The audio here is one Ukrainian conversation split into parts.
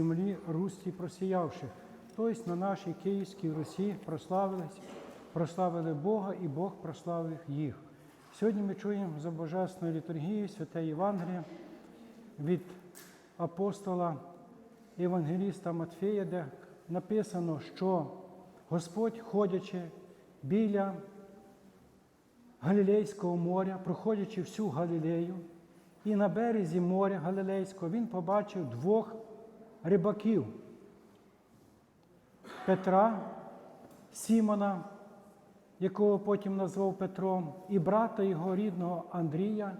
землі Русті просіявших. Тобто на нашій Київській Русі прославились, прославили Бога і Бог прославив їх. Сьогодні ми чуємо за Божественною літургією Святе Євангеліє від апостола Євангеліста Матфея, де написано, що Господь, ходячи біля Галілейського моря, проходячи всю Галілею, і на березі моря Галілейського він побачив двох рибаків Петра, Сімона, якого потім назвав Петром, і брата його рідного Андрія,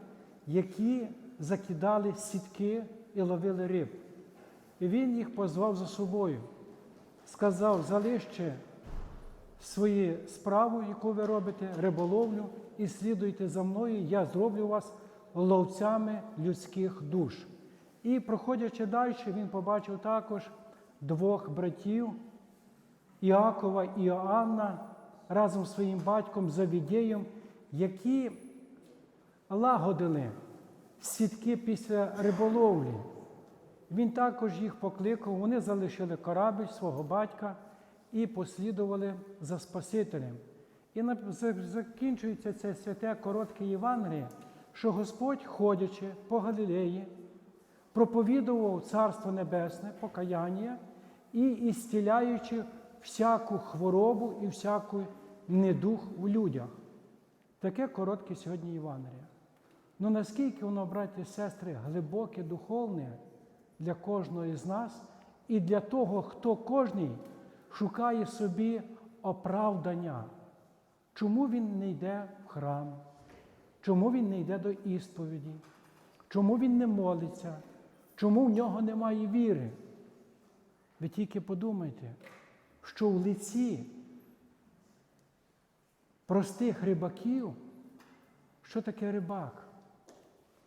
які закидали сітки і ловили риб. І він їх позвав за собою, сказав, залиште свою справу, яку ви робите, риболовлю, і слідуйте за мною, я зроблю вас ловцями людських душ. І, проходячи далі, він побачив також двох братів Іакова і Іоанна разом з своїм батьком Завідєєм, які лагодили сітки після риболовлі. Він також їх покликав, вони залишили корабль свого батька і послідували за Спасителем. І закінчується це святе коротке Євангеліє, що Господь, ходячи по Галілеї, проповідував Царство Небесне, покаяння і ісціляючи всяку хворобу і всяку недух у людях. Таке коротке сьогодні Євангеліє. Ну наскільки воно, браті і сестри, глибоке, духовне для кожного із нас і для того, хто кожний шукає собі оправдання, чому він не йде в храм, чому він не йде до ісповіді, чому він не молиться, чому в нього немає віри. Ви тільки подумайте, що в лиці простих рибаків, що таке рибак?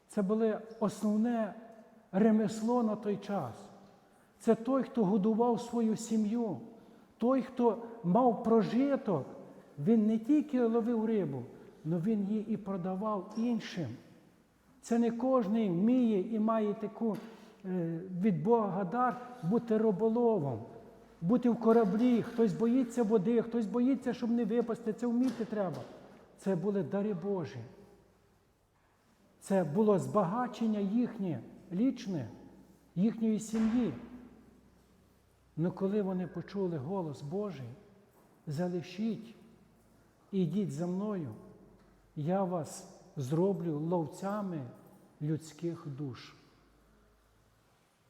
Це було основне ремесло на той час. Це той, хто годував свою сім'ю, той, хто мав прожиток. Він не тільки ловив рибу, але він її і продавав іншим. Це не кожен вміє і має таку від Бога дар бути риболовом, бути в кораблі. Хтось боїться води, хтось боїться, щоб не випасти. Це вміти треба. Це були дари Божі. Це було збагачення їхнє, лічне, їхньої сім'ї. Але коли вони почули голос Божий, залишіть і йдіть за мною, я вас зроблю ловцями людських душ.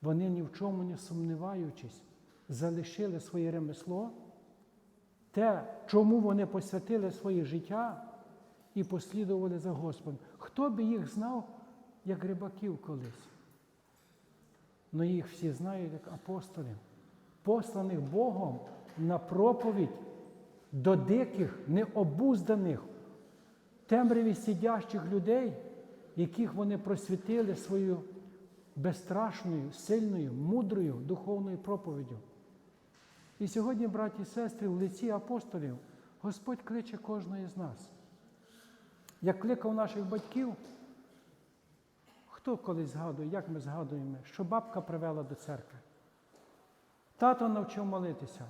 Вони ні в чому не сумніваючись, залишили своє ремесло, те, чому вони посвятили своє життя і послідували за Господом. Хто би їх знав, як рибаків колись? Ну їх всі знають як апостолів, посланих Богом на проповідь до диких, необузданих, темряві сидящих людей, яких вони просвітили свою безстрашною, сильною, мудрою духовною проповіддю. І сьогодні, браті і сестри, в лиці апостолів Господь кличе кожного з нас. Як кликав наших батьків, хто колись згадує, як ми згадуємо, що бабка привела до церкви. Тато навчив молитися.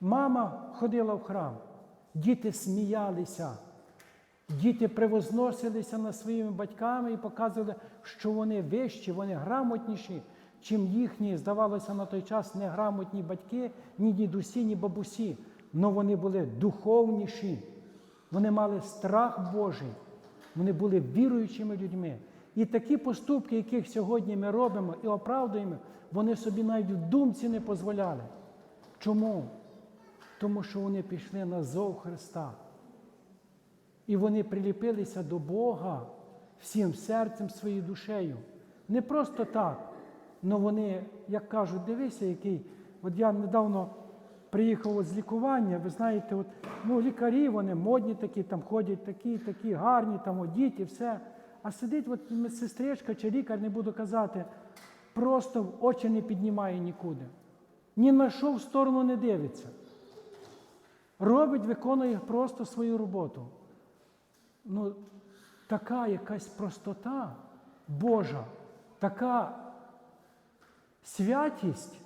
Мама ходила в храм, діти сміялися, діти превозносилися над своїми батьками і показували, що вони вищі, вони грамотніші, чим їхні, здавалося, на той час неграмотні батьки, ні дідусі, ні бабусі. Але вони були духовніші, вони мали страх Божий, вони були віруючими людьми. І такі поступки, яких сьогодні ми робимо і оправдуємо, вони собі навіть в думці не дозволяли. Чому? Тому що вони пішли на зов Христа. І вони приліпилися до Бога всім серцем, своєю душею. Не просто так, але вони, як кажуть, дивися, який. От я недавно приїхав з лікування, ви знаєте, от, ну, лікарі, вони модні такі, там ходять такі, такі гарні, там одіті, все. А сидить от медсестричка чи лікар, не буду казати, просто очі не піднімає нікуди. Ні на що в сторону не дивиться. Робить, виконує просто свою роботу. Ну, така якась простота Божа, така Святість,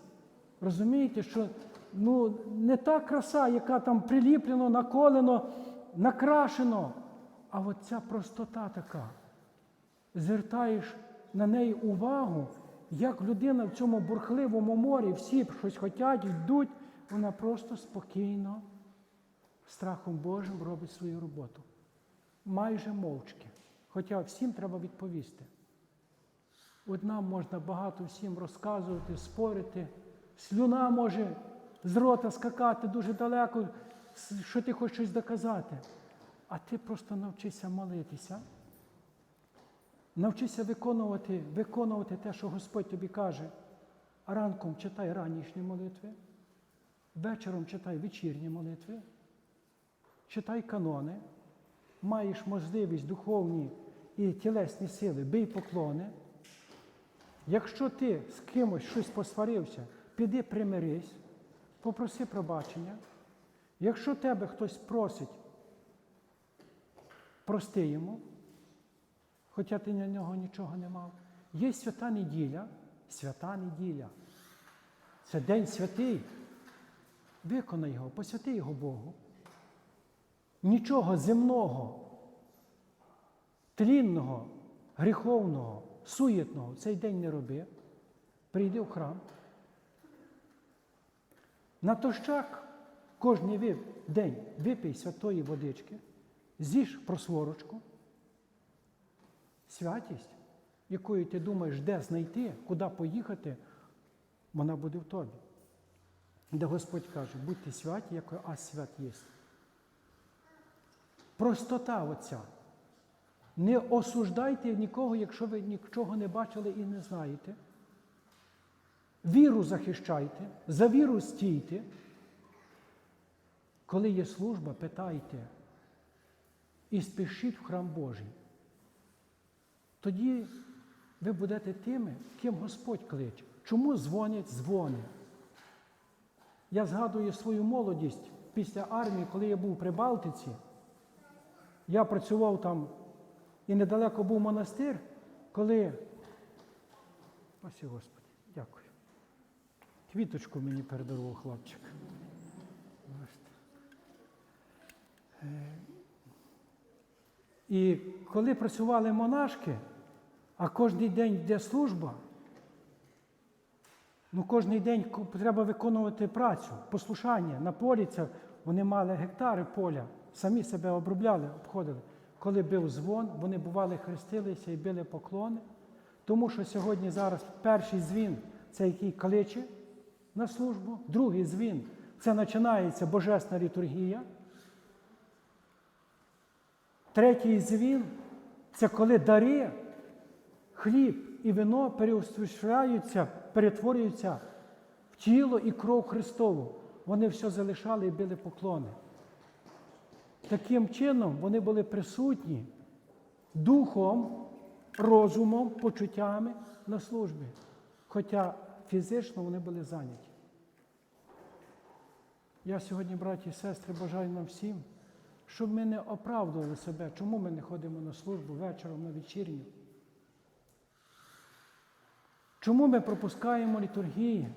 розумієте, що ну, не та краса, яка там приліплено, наколено, накрашено, а от ця простота така. Звертаєш на неї увагу, як людина в цьому бурхливому морі, всі щось хочуть, йдуть, вона просто спокійно, страхом Божим робить свою роботу. Майже мовчки. Хоча всім треба відповісти. От нам можна багато всім розказувати, спорити. Слюна може з рота скакати дуже далеко, що ти хочеш щось доказати. А ти просто навчися молитися. Навчися виконувати, виконувати те, що Господь тобі каже. Ранком читай ранішні молитви, вечором читай вечірні молитви, читай канони, маєш можливість духовні і тілесні сили, бий поклони. Якщо ти з кимось щось посварився, піди примирись, попроси пробачення. Якщо тебе хтось просить, прости йому, хоча ти на нього нічого не мав. Є свята неділя, свята неділя. Це день святий. Виконай його, посвяти його Богу. Нічого земного, тлінного, гріховного, суєтного цей день не роби. Прийди в храм. Натощак кожний вип- день випий святої водички, з'їж просворочку. Святість, якою ти думаєш, де знайти, куди поїхати, вона буде в тобі. Де Господь каже, будьте святі, як а свят єсть. Простота оця. Не осуждайте нікого, якщо ви нічого не бачили і не знаєте. Віру захищайте, за віру стійте. Коли є служба, питайте і спішіть в храм Божий. Тоді ви будете тими, ким Господь кличе. Чому дзвонять дзвони? Я згадую свою молодість після армії, коли я був при Балтиці. Я працював там і недалеко був монастир, коли. Ось, Господи, дякую. Квіточку мені передарував хлопчик. Е, І коли працювали монашки, а кожен день йде служба, ну кожен день треба виконувати працю, послушання на полі. Це вони мали гектари поля, самі себе обробляли, обходили. Коли бив дзвон, вони бували хрестилися і били поклони. Тому що сьогодні зараз перший дзвін це який кличе на службу, другий дзвін це починається божесна літургія. Третій дзвін це коли дари, хліб і вино переосвящаються, перетворюються в тіло і кров Христову. Вони все залишали і били поклони. Таким чином вони були присутні духом, розумом, почуттями на службі. Хоча фізично вони були зайняті. Я сьогодні, браті і сестри, бажаю нам всім, щоб ми не оправдували себе, чому ми не ходимо на службу вечором на вечірню. Чому ми пропускаємо літургії?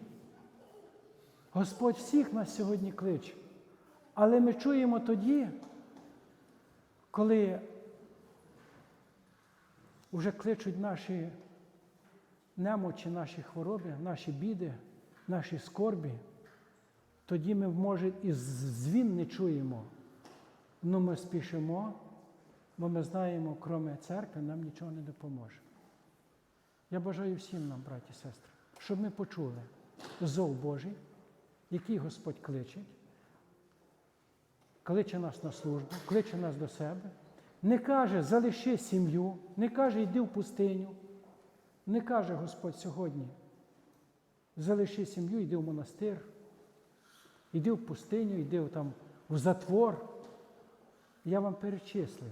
Господь всіх нас сьогодні кличе. Але ми чуємо тоді, коли вже кличуть наші немочі, наші хвороби, наші біди, наші скорбі, тоді ми, може, і звін не чуємо. Ну ми спішимо, бо ми знаємо, крім церкви, нам нічого не допоможе. Я бажаю всім нам, браті і сестри, щоб ми почули зов Божий, який Господь кличе, кличе нас на службу, кличе нас до себе. Не каже, залиши сім'ю, не каже, йди в пустиню. Не каже Господь сьогодні, залиши сім'ю, йди в монастир, йди в пустиню, йди в там в затвор. Я вам перечислив.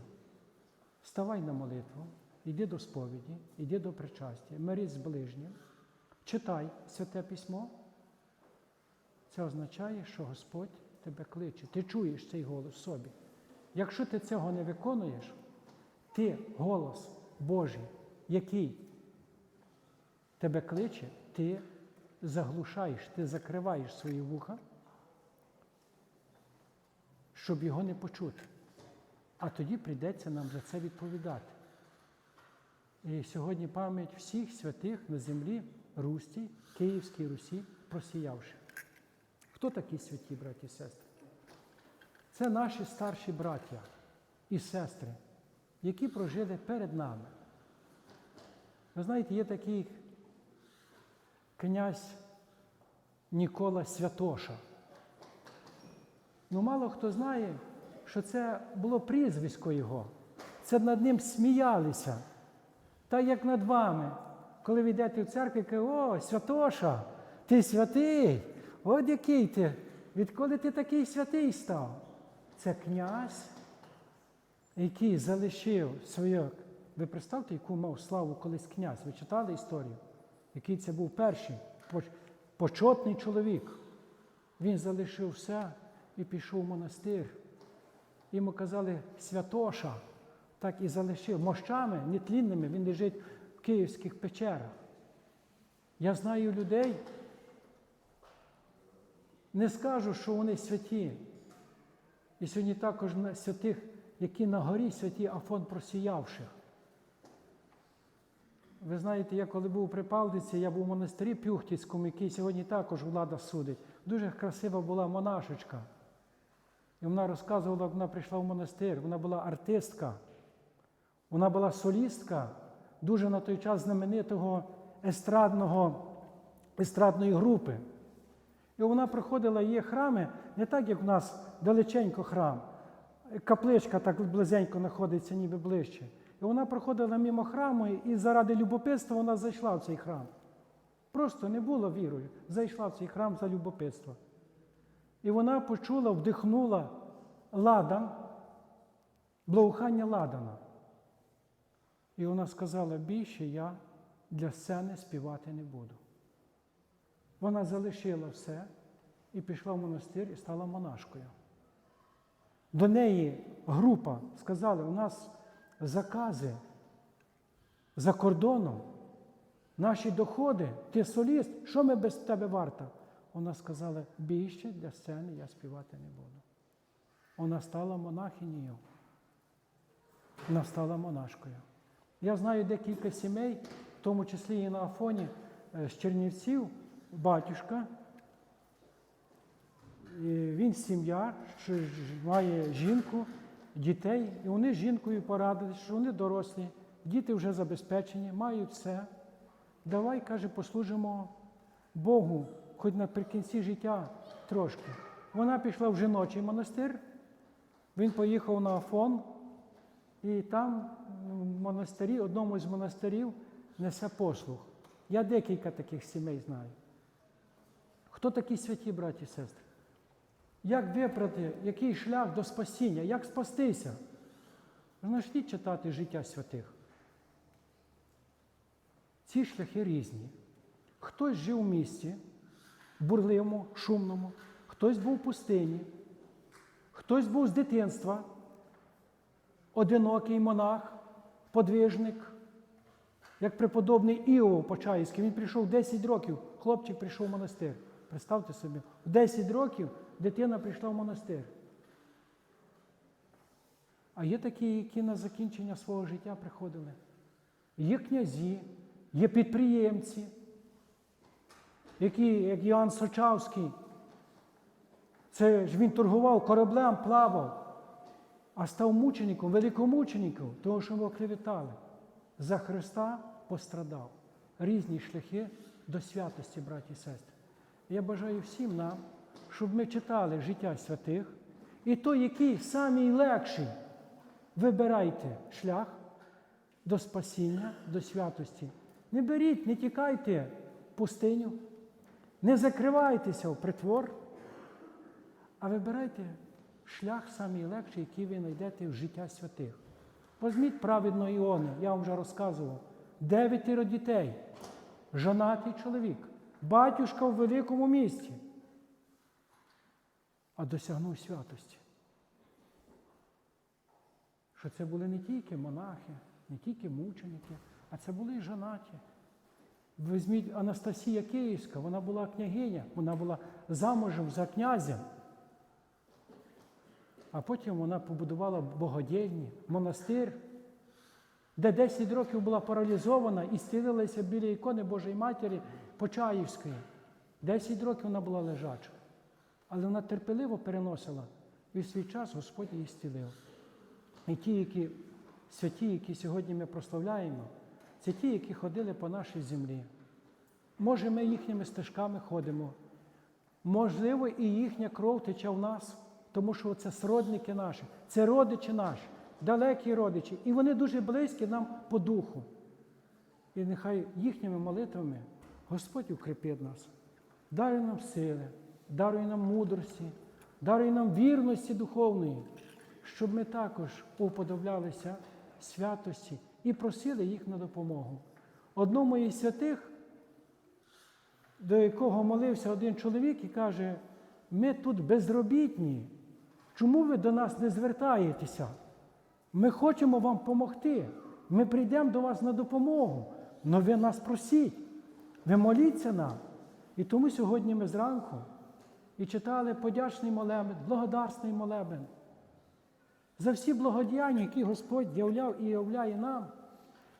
Ставай на молитву, йди до сповіді, йди до причастя, мирись з ближнім, читай святе письмо. Це означає, що Господь тебе кличе. Ти чуєш цей голос собі. Якщо ти цього не виконуєш, ти голос Божий, який тебе кличе, ти заглушаєш, ти закриваєш свої вуха, щоб його не почути. А тоді прийдеться нам за це відповідати. І сьогодні пам'ять всіх святих на землі Русті, Київській Русі, просіявши. Хто такі святі браті і сестри? Це наші старші браття і сестри, які прожили перед нами. Ви знаєте, є такий князь Нікола Святоша. Ну, мало хто знає, що це було прізвисько його. Це над ним сміялися. Так як над вами. Коли ви йдете в церкву і кажете, о, Святоша, ти святий, от який ти. Відколи ти такий святий став? Це князь, який залишив своє. Ви представте, яку мав славу колись князь. Ви читали історію? Який це був перший поч- почетний чоловік. Він залишив все і пішов в монастир. Йому казали Святоша, так і залишив. Мощами нетлінними він лежить в київських печерах. Я знаю людей, не скажу, що вони святі. І сьогодні також на святих, які на горі святі Афон просіявших. Ви знаєте, я коли був при Палдиці, я був в монастирі Пюхтівському, який сьогодні також влада судить. Дуже красива була монашечка. І вона розказувала, як вона прийшла в монастир. Вона була артистка, вона була солістка, дуже на той час знаменитого естрадного, естрадної групи. І вона проходила є храми не так, як в нас далеченько храм. Капличка так близенько знаходиться, ніби ближче. І вона проходила мимо храму, і заради любопитства вона зайшла в цей храм. Просто не була вірою. Зайшла в цей храм за любопитство. І вона почула, вдихнула ладан, благоухання ладана. І вона сказала, більше я для сцени співати не буду. Вона залишила все і пішла в монастир і стала монашкою. До неї група сказали, у нас закази за кордоном, наші доходи, ти соліст, що ми без тебе варта? Вона сказала, більше для сцени я співати не буду. Вона стала монахинею. Вона стала монашкою. Я знаю декілька сімей, в тому числі і на Афоні е, з Чернівців, батюшка. Він сім'я, що має жінку, дітей, і вони з жінкою порадилися, що вони дорослі, діти вже забезпечені, мають все. Давай, каже, послужимо Богу, хоч наприкінці життя трошки. Вона пішла в жіночий монастир, він поїхав на Афон, і там в монастирі, одному з монастирів, несе послуг. Я декілька таких сімей знаю. Хто такі святі браті і сестри? Як вибрати, який шлях до спасіння, як спастися? Знайшліть читати життя святих. Ці шляхи різні. Хтось жив в місті, бурливому, шумному, хтось був в пустині, хтось був з дитинства, одинокий монах, подвижник, як преподобний Іов Почаївський. Він прийшов 10 років, хлопчик прийшов в монастир. Представте собі, в 10 років дитина прийшла в монастир. А є такі, які на закінчення свого життя приходили. Є князі, є підприємці, які, як Іоанн Сочавський. Це ж він торгував кораблем, плавав, а став мучеником, великомучеником, того, що його клеветали. За Христа пострадав. Різні шляхи до святості, браті і сестри. Я бажаю всім нам, щоб ми читали життя святих, і той, який самий легший, вибирайте шлях до спасіння, до святості. Не беріть, не тікайте в пустиню, не закривайтеся в притвор, а вибирайте шлях самий легший, який ви знайдете в життя святих. Возьміть праведно Іони, я вам вже розказував. Дев'ятеро дітей, жонатий чоловік, батюшка в великому місті, а досягнув святості. Що це були не тільки монахи, не тільки мученики, а це були і жонаті. Візьміть Анастасія Київська, вона була княгиня, вона була замужем за князем. А потім вона побудувала богодільні, монастир, де 10 років була паралізована і стілилася біля ікони Божої Матері Почаївської. 10 років вона була лежача. Але вона терпеливо переносила. І в свій час Господь її стілив. І ті, які святі, які сьогодні ми прославляємо, це ті, які ходили по нашій землі. Може, ми їхніми стежками ходимо. Можливо, і їхня кров тече в нас, тому що це сродники наші, це родичі наші, далекі родичі. І вони дуже близькі нам по духу. І нехай їхніми молитвами Господь укріпить нас, дарує нам сили, дарує нам мудрості, дарує нам вірності духовної, щоб ми також уподоблялися святості і просили їх на допомогу. Одному із святих, до якого молився один чоловік і каже, ми тут безробітні, чому ви до нас не звертаєтеся? Ми хочемо вам допомогти. Ми прийдемо до вас на допомогу, але ви нас просіть, ви моліться нам. І тому сьогодні ми зранку і читали подячний молебен, благодарний молебен за всі благодіяння, які Господь являв і являє нам.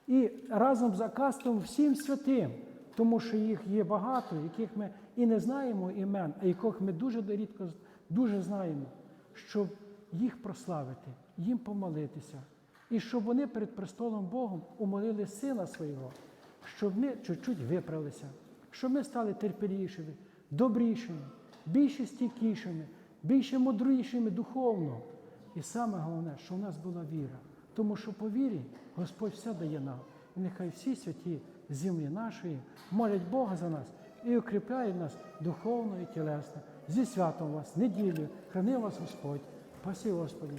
І разом з акастом всім святим, тому що їх є багато, яких ми і не знаємо імен, а яких ми дуже рідко дуже знаємо, щоб їх прославити, їм помолитися. І щоб вони перед престолом Богом умолили Сина Свого, щоб ми чуть-чуть виправилися, щоб ми стали терпелішими, добрішими, більше стійкішими, більше мудрішими духовно. І саме головне, що в нас була віра. Тому що по вірі Господь все дає нам. І нехай всі святі землі нашої молять Бога за нас і укріпляють нас духовно і тілесно. Зі святом вас, неділю, храни вас Господь. Спасі Господи.